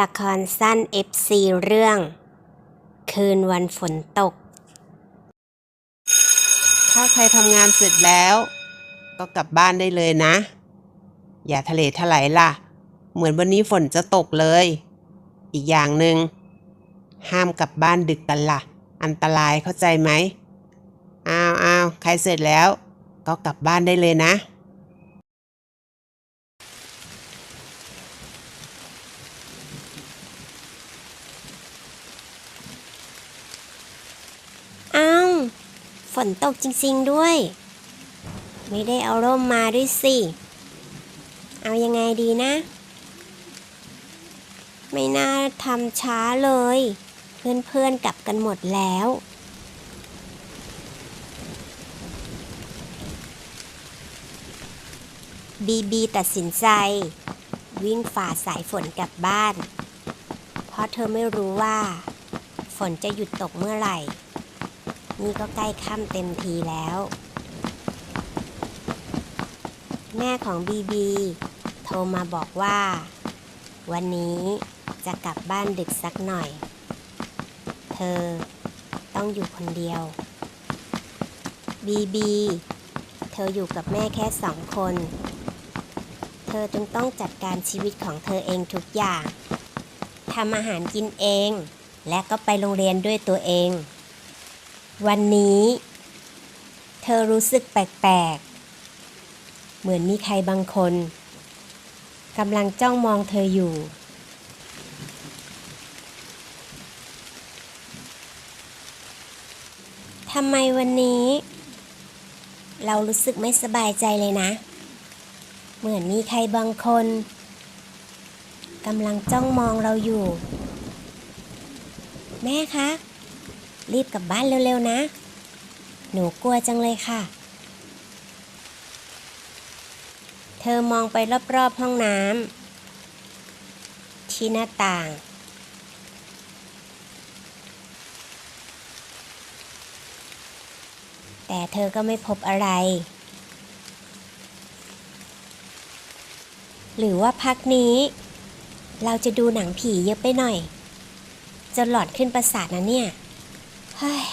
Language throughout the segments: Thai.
ละครสั้น FC เรื่อง คืนวันฝนตก ถ้าใครทำงานเสร็จแล้ว ก็กลับบ้านได้เลยนะ อย่าทะเลถลายล่ะ เหมือนวันนี้ฝนจะตกเลย อีกอย่างหนึ่งห้ามกลับบ้านดึกกันล่ะ อันตรายเข้าใจไหมอ้าวอ้าวใครเสร็จแล้ว ก็กลับบ้านได้เลยนะ อ้าว ฝนตกจริงๆด้วย ไม่ได้เอาร่มมาด้วยสิ เอายังไงดีนะ ไม่น่าทำช้าเลย เพื่อนๆกลับกันหมดแล้ว บีบีตัดสินใจ วิ่งฝ่าสายฝนกลับบ้าน เพราะเธอไม่รู้ว่า ฝนจะหยุดตกเมื่อไหร่ นี่ก็ใกล้ค่ำเต็มทีแล้ว แม่ของบีบี โทรมาบอกว่า วันนี้จะกลับบ้านดึกสักหน่อย เธอต้องอยู่คนเดียว บีบี เธออยู่กับแม่แค่สองคน เธอจึงต้องจัดการชีวิตของเธอเองทุกอย่างทำอาหารกินเอง และก็ไปโรงเรียนด้วยตัวเอง วันนี้ เธอรู้สึกแปลกๆ เหมือนมีใครบางคนกำลังจ้องมองเธออยู่ ทำไมวันนี้ เรารู้สึกไม่สบายใจเลยนะ เหมือนมีใครบางคนกำลังจ้องมองเราอยู่ แม่คะ รีบกลับบ้านเร็วๆนะ หนูกลัวจังเลยค่ะ เธอมองไปรอบๆห้องน้ำที่หน้าต่าง แต่เธอก็ไม่พบอะไร หรือว่าพักนี้ เราจะดูหนังผีเยอะไปหน่อยจนหลอดขึ้นประสาทนะเนี่ย เฮ้ย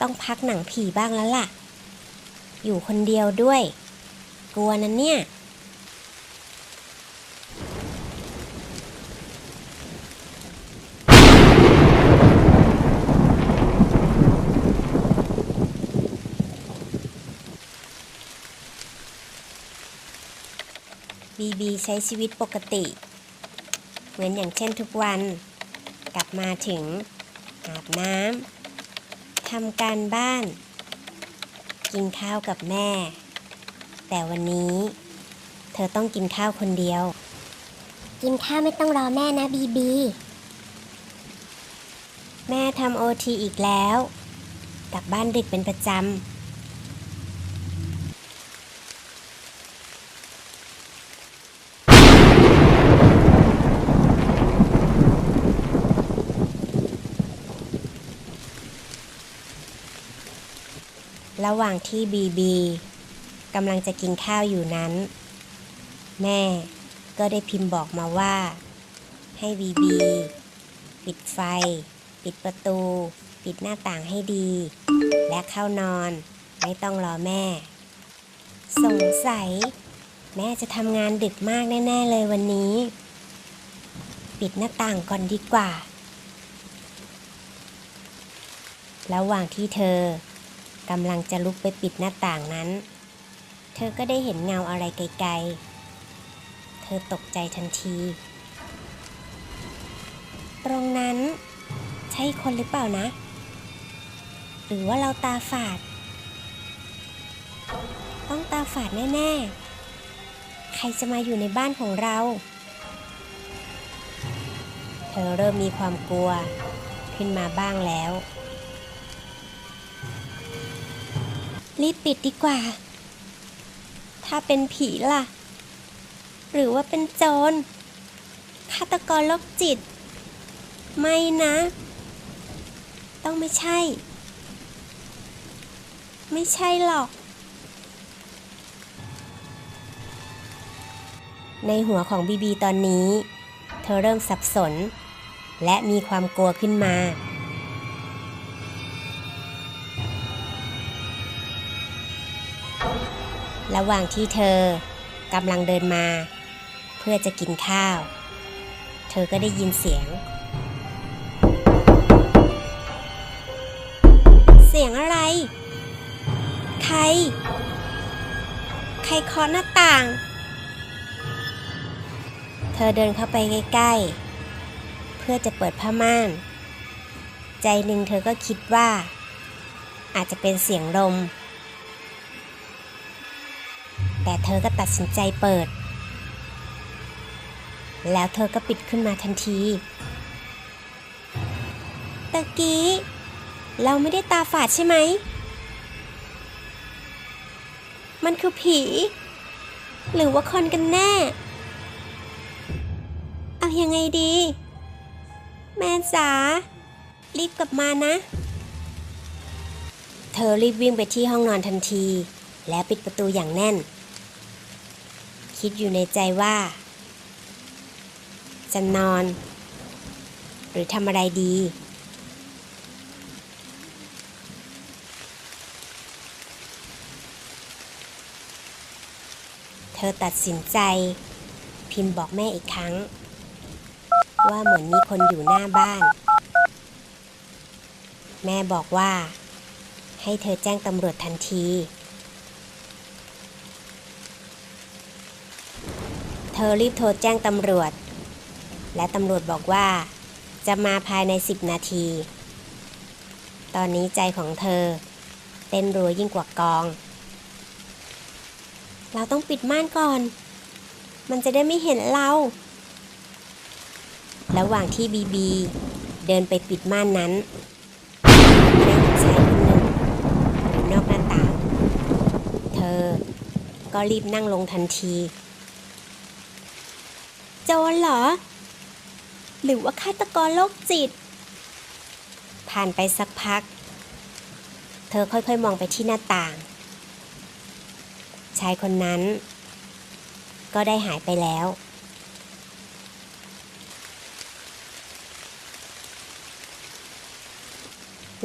ต้องพักหนังผีบ้างแล้วล่ะ อยู่คนเดียวด้วย กลัวนะเนี่ย บีบีใช้ชีวิตปกติ เหมือนอย่างเช่นทุกวัน กลับมาถึงอาบน้ำ ทำการบ้าน กินข้าวกับแม่ แต่วันนี้ เธอต้องกินข้าวคนเดียว กินข้าวไม่ต้องรอแม่นะบีบี แม่ทำโอทีอีกแล้ว กลับบ้านดึกเป็นประจำ ระหว่างที่บีบีกำลังจะกินข้าวอยู่นั้น แม่ก็ได้พิมพ์บอกมาว่า ให้บีบีปิดไฟ ปิดประตู ปิดหน้าต่างให้ดี และเข้านอนไม่ต้องรอแม่ สงสัย แม่จะทำงานดึกมากแน่ ๆ เลยวันนี้ ปิดหน้าต่างก่อนดีกว่า ระหว่างที่เธอ กำลังจะลุกไปปิดหน้าต่างนั้น เธอก็ได้เห็นเงาอะไรไกลๆ เธอตกใจทันที ตรงนั้น ใช่คนหรือเปล่านะ หรือว่าเราตาฝาด ต้องตาฝาดแน่ๆ ใครจะมาอยู่ในบ้านของเรา เธอเริ่มมีความกลัวขึ้นมาบ้างแล้ว รีบปิดดีกว่า ถ้าเป็นผีล่ะ หรือว่าเป็นโจรฆาตกรโรคจิต ไม่นะ ต้องไม่ใช่ ไม่ใช่หรอก ในหัวของบีบีตอนนี้ เธอเริ่มสับสน และมีความกลัวขึ้นมา ระหว่างที่เธอกำลังเดินมา เพื่อจะกินข้าว เธอก็ได้ยินเสียง เสียงอะไร ใคร ใครเคาะหน้าต่าง เธอเดินเข้าไปใกล้ๆ เพื่อจะเปิดผ้าม่าน ใจหนึ่งเธอก็คิดว่า อาจจะเป็นเสียงลม อก็ตัดสินใจเปิด แล้วเธอก็ปิดขึ้นมาทันทีตะกี้ เราไม่ได้ตาฝาดใช่ไหม มันคือผี หรือว่าคนกันแน่ เอาอยังไงดี แม่จ๋ารีบกลับมานะ เธอรีบวิ่งไปที่ห้องนอนทันที และปิดประตูอย่างแน่น คิดอยู่ในใจว่า จะนอน หรือทำอะไรดี เธอตัดสินใจ พิมพ์บอกแม่อีกครั้ง ว่าเหมือนมีคนอยู่หน้าบ้าน แม่บอกว่า ให้เธอแจ้งตำรวจทันที ธอรีบโทรแจ้งตำรวจ และตำรวจบอกว่า จะมาภายใน 10 นาที ตอนนี้ใจของเธอ เต้นรัวยิ่งกว่ากอง เราต้องปิดม่านก่อน มันจะได้ไม่เห็นเรา ระหว่างที่บีบี เดินไปปิดม่านนั้นแม่งชายคนหนึ่งอยู่นอกหน้าต่าง เธอก็รีบนั่งลงทันที จรเหรอ หรือว่าฆาตกรโรคจิต ผ่านไปสักพัก เธอค่อยๆมองไปที่หน้าต่าง ชายคนนั้น ก็ได้หายไปแล้ว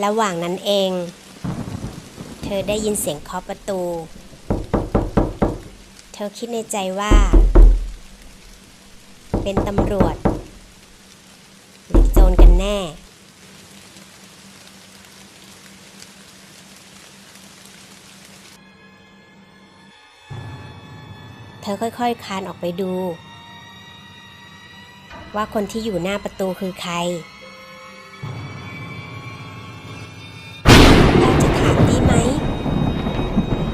ระหว่างนั้นเอง เธอได้ยินเสียงเคาะประตู เธอคิดในใจว่า เป็นตำรวจ หรือโจรกันแน่ เธอค่อยๆคลานออกไปดู ว่าคนที่อยู่หน้าประตูคือใครเราจะถามดีไหม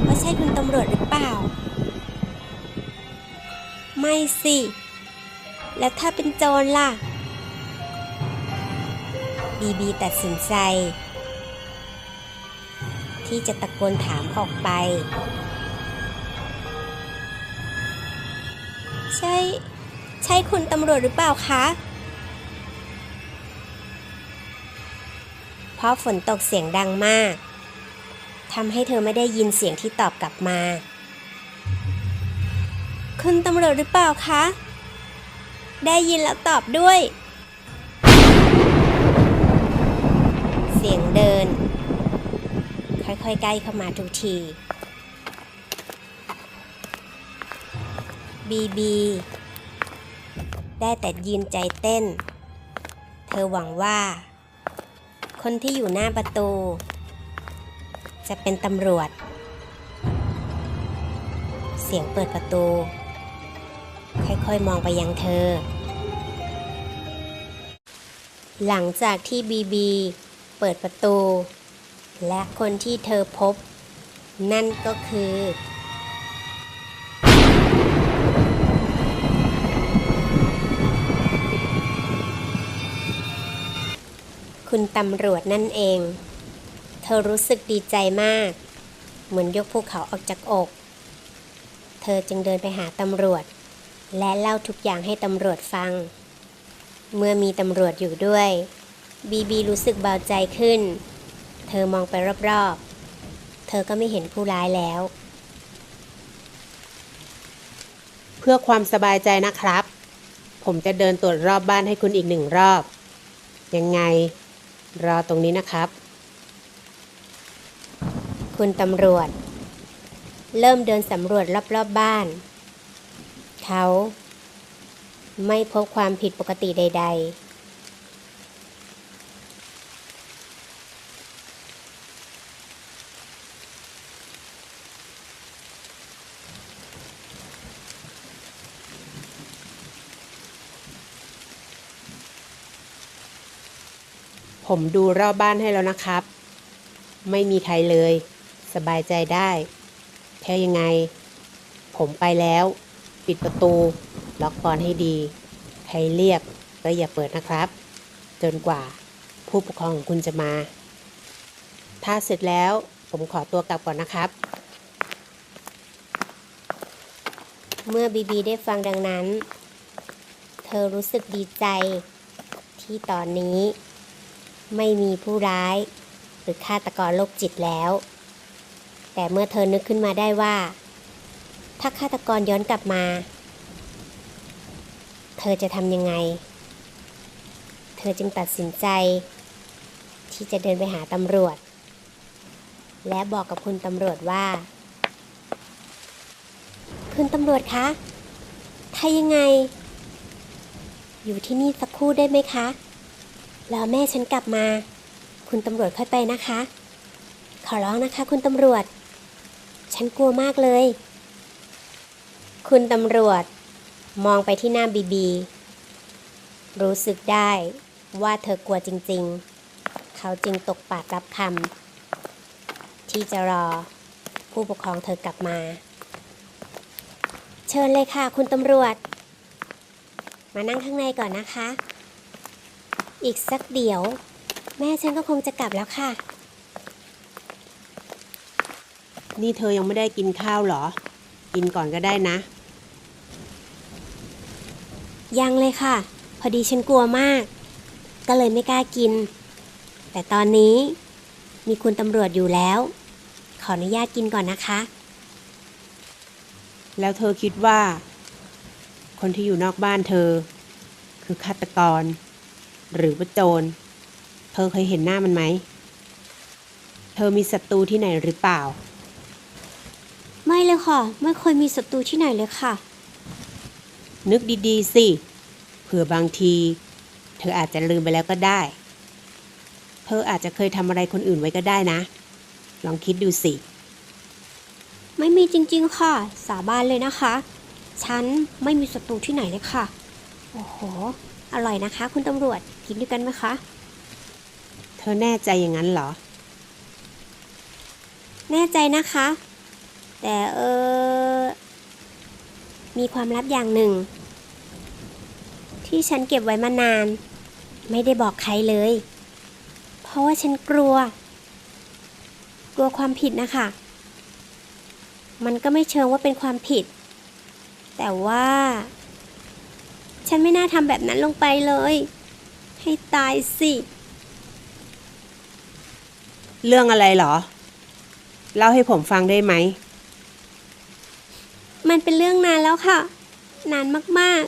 ว่าใช่คุณตำรวจหรือเปล่า ไม่สิ แล้วถ้าเป็นโจรล่ะ บีบีตัดสินใจ ที่จะตะโกนถามออกไป ใช่ ใช่คุณตำรวจหรือเปล่าคะเพราะฝนตกเสียงดังมากทำให้เธอไม่ได้ยินเสียงที่ตอบกลับมา คุณตำรวจหรือเปล่าคะ ได้ยินแล้วตอบด้วย เสียงเดิน ค่อยๆใกล้เข้ามาทุกที บีบี ได้แต่ยืนใจเต้น เธอหวังว่า คนที่อยู่หน้าประตู จะเป็นตำรวจ เสียงเปิดประตู ค่อยๆมองไปยังเธอ หลังจากที่บีบีเปิดประตู และคนที่เธอพบ นั่นก็คือคุณตำรวจนั่นเอง เธอรู้สึกดีใจมาก เหมือนยกภูเขาออกจากอก เธอจึงเดินไปหาตำรวจ และเล่าทุกอย่างให้ตำรวจฟัง เมื่อมีตำรวจอยู่ด้วย บีบีรู้สึกเบาใจขึ้น เธอมองไปรอบๆ เธอก็ไม่เห็นผู้ร้ายแล้ว เพื่อความสบายใจนะครับ ผมจะเดินตรวจรอบบ้านให้คุณอีกหนึ่งรอบ ยังไง รอตรงนี้นะครับ คุณตำรวจ เริ่มเดินสำรวจรอบๆบบ้าน เขาไม่พบความผิดปกติใด ๆผมดูรอบบ้านให้แล้วนะครับ ไม่มีใครเลย สบายใจได้ แค่ยังไง ผมไปแล้ว ปิดประตู ล็อกกลอนให้ดี ใครเรียกก็อย่าเปิดนะครับ จนกว่าผู้ปกครองของคุณจะมา ถ้าเสร็จแล้วผมขอตัวกลับก่อนนะครับ เมื่อบีบีได้ฟังดังนั้น เธอรู้สึกดีใจ ที่ตอนนี้ ไม่มีผู้ร้าย หรือฆาตกรโรคจิตแล้ว แต่เมื่อเธอนึกขึ้นมาได้ว่า ถ้าฆาตกรย้อนกลับมา เธอจะทำยังไง เธอจึงตัดสินใจ ที่จะเดินไปหาตำรวจ และบอกกับคุณตำรวจว่า คุณตำรวจคะ ถ้ายังไง อยู่ที่นี่สักครู่ได้ไหมคะแล้วแม่ฉันกลับมา คุณตำรวจค่อยไปนะคะ ขอร้องนะคะ คุณตำรวจ ฉันกลัวมากเลย คุณตำรวจ มองไปที่หน้าบีบี รู้สึกได้ว่าเธอกลัวจริงๆ เขาจึงตกปากรับคำที่จะรอผู้ปกครองเธอกลับมา เชิญเลยค่ะ คุณตำรวจ มานั่งข้างในก่อนนะคะ อีกสักเดี๋ยว แม่ฉันก็คงจะกลับแล้วค่ะ นี่เธอยังไม่ได้กินข้าวเหรอ กินก่อนก็ได้นะ ยังเลยค่ะ พอดีฉันกลัวมาก ก็เลยไม่กล้ากิน แต่ตอนนี้มีคุณตำรวจอยู่แล้ว ขออนุญาตกินก่อนนะคะ แล้วเธอคิดว่า คนที่อยู่นอกบ้านเธอ คือฆาตกร หรือว่าโจร เธอเคยเห็นหน้ามันไหม เธอมีศัตรูที่ไหนหรือเปล่าไม่เลย ค่ะ ไม่เคยมีศัตรูที่ไหนเลยค่ะ นึกดีๆ สิ เผื่อบางที เธออาจจะลืมไปแล้วก็ได้ เธออาจจะเคยทำอะไรคนอื่นไว้ก็ได้นะ ลองคิดดูสิ ไม่มีจริงๆ ค่ะ สาบานเลยนะคะ ฉันไม่มีศัตรูที่ไหนเลยค่ะ โอ้โห อร่อยนะคะ คุณตำรวจ กินด้วยกันไหมคะ เธอแน่ใจอย่างนั้นเหรอ แน่ใจนะคะ แต่เออ มีความลับอย่างหนึ่ง ที่ฉันเก็บไว้มานาน ไม่ได้บอกใครเลย เพราะว่าฉันกลัว กลัวความผิดนะคะ มันก็ไม่เชิงว่าเป็นความผิด แต่ว่า ฉันไม่น่าทำแบบนั้นลงไปเลย ให้ตายสิเรื่องอะไรเหรอ เล่าให้ผมฟังได้ไหม มันเป็นเรื่องนานแล้วค่ะ นานมาก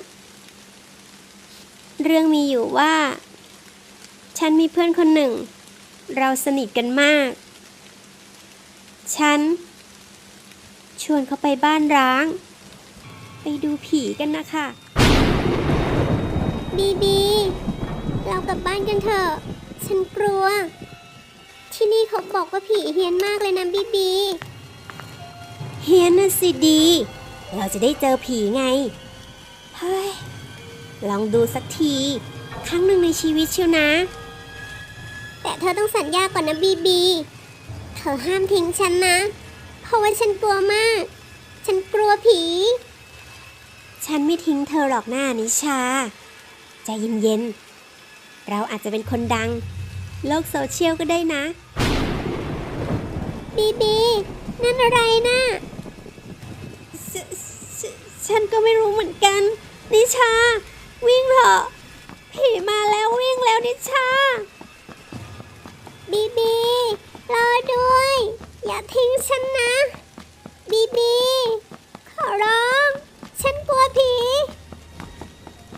ๆ เรื่องมีอยู่ว่า ฉันมีเพื่อนคนหนึ่ง เราสนิทกันมาก ฉัน ชวนเขาไปบ้านร้าง ไปดูผีกันนะคะ บีบี เรากลับบ้านกันเถอะ ฉันกลัว ที่นี่เขาบอกว่าผีเฮี้ยนมากเลยนะบีบี เฮียนน่ะสิดี เราจะได้เจอผีไง เฮ้ย ลองดูสักที ครั้งหนึ่งในชีวิตเชียวนะ แต่เธอต้องสัญญาก่อนนะบีบี เธอห้ามทิ้งฉันนะ เพราะว่าฉันกลัวมาก ฉันกลัวผี ฉันไม่ทิ้งเธอหรอกหน้านิชา ใจเย็นๆ เราอาจจะเป็นคนดัง โลกโซเชียลก็ได้นะ บีบี นั่นอะไรนะฉ ฉฉันก็ไม่รู้เหมือนกัน นิชา วิ่งเถอะผีมาแล้ววิ่งแล้วนิชา บีบีรอด้วย อย่าทิ้งฉันนะ บีบี ขอร้อง ฉันกลัวผี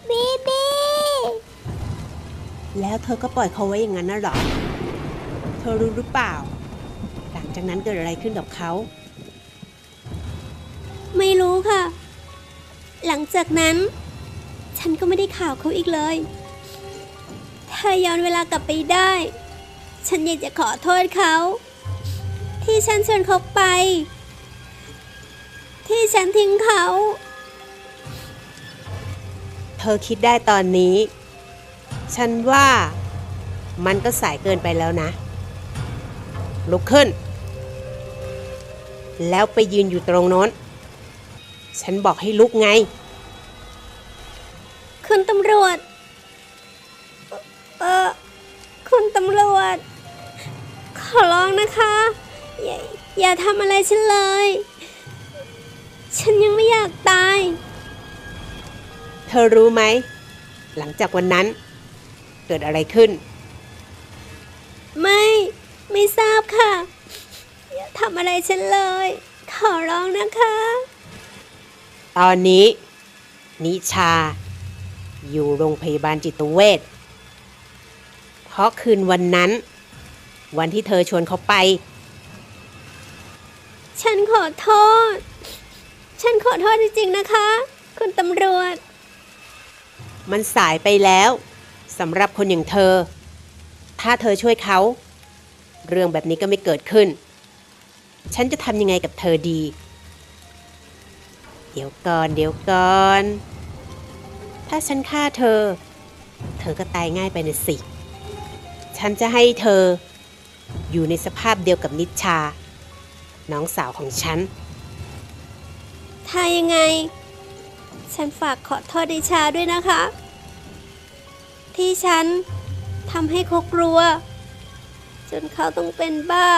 พบีบี แล้วเธอก็ปล่อยเขาไว้อย่างนั้นน่ะเหรอ เธอรู้หรือเปล่า หลังจากนั้นเกิดอะไรขึ้นกับเขา ไม่รู้ค่ะ หลังจากนั้น ฉันก็ไม่ได้ข่าวเขาอีกเลย ถ้าย้อนเวลากลับไปได้ ฉันอยากจะขอโทษเขา ที่ฉันชวนเขาไป ที่ฉันทิ้งเขา เธอคิดได้ตอนนี้ ฉันว่ามันก็สายเกินไปแล้วนะ ลุกขึ้น แล้วไปยืนอยู่ตรงโน้น ฉันบอกให้ลุกไง คุณตำรวจ เออคุณตำรวจ ขอร้องนะคะ อย่าอย่าทำอะไรฉันเลย ฉันยังไม่อยากตาย เธอรู้ไหม หลังจากวันนั้น เกิดอะไรขึ้น ไม่ไม่ทราบค่ะ อย่าทำอะไรฉันเลย ขอร้องนะคะ ตอนนี้ นิชา อยู่โรงพยาบาลจิตเวชเพราะคืนวันนั้น วันที่เธอชวนเขาไป ฉันขอโทษ ฉันขอโทษจริงๆนะคะ คุณตำรวจ มันสายไปแล้วสำหรับคนอย่างเธอ ถ้าเธอช่วยเขา เรื่องแบบนี้ก็ไม่เกิดขึ้น ฉันจะทำยังไงกับเธอดี เดี๋ยวก่อนเดี๋ยวก่อน ถ้าฉันฆ่าเธอ เธอก็ตายง่ายไปนะสิ ฉันจะให้เธอ อยู่ในสภาพเดียวกับนิชชา น้องสาวของฉัน ถ้ายังไง ฉันฝากขอโทษดิชาด้วยนะคะ ที่ฉันทำให้เขากลัว จนเขาต้องเป็นบ้า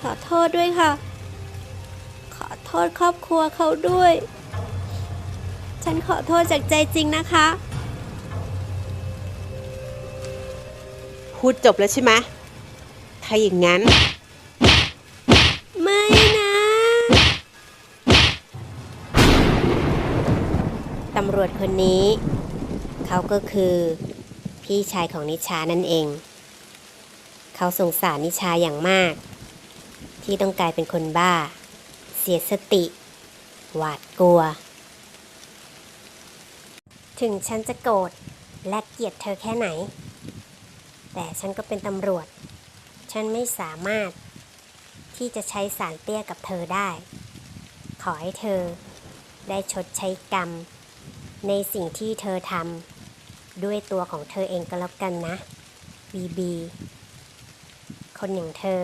ขอโทษด้วยค่ะ อโทษครอบครัวเขาด้วย ฉันขอโทษจากใจจริงนะคะ พูดจบแล้วใช่ไหมถ้าอย่างนั้น ไม่นะ ตำรวจคนนี้ เขาก็คือพี่ชายของนิชานั่นเอง เขาสงสารนิชาอย่างมาก ที่ต้องกลายเป็นคนบ้าเสียสติ หวาดกลัว ถึงฉันจะโกรธและเกลียดเธอแค่ไหน แต่ฉันก็เป็นตำรวจ ฉันไม่สามารถที่จะใช้สารเตี้ยกับเธอได้ ขอให้เธอได้ชดใช้กรรม ในสิ่งที่เธอทำด้วยตัวของเธอเองก็แล้วกันนะบีบี คนอย่างเธอ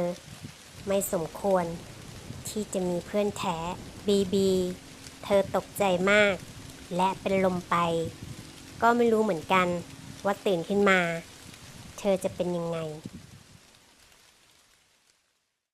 ไม่สมควร ที่จะมีเพื่อนแท้บีบี เธอตกใจมาก และเป็นลมไป ก็ไม่รู้เหมือนกันว่าตื่นขึ้นมา เธอจะเป็นยังไง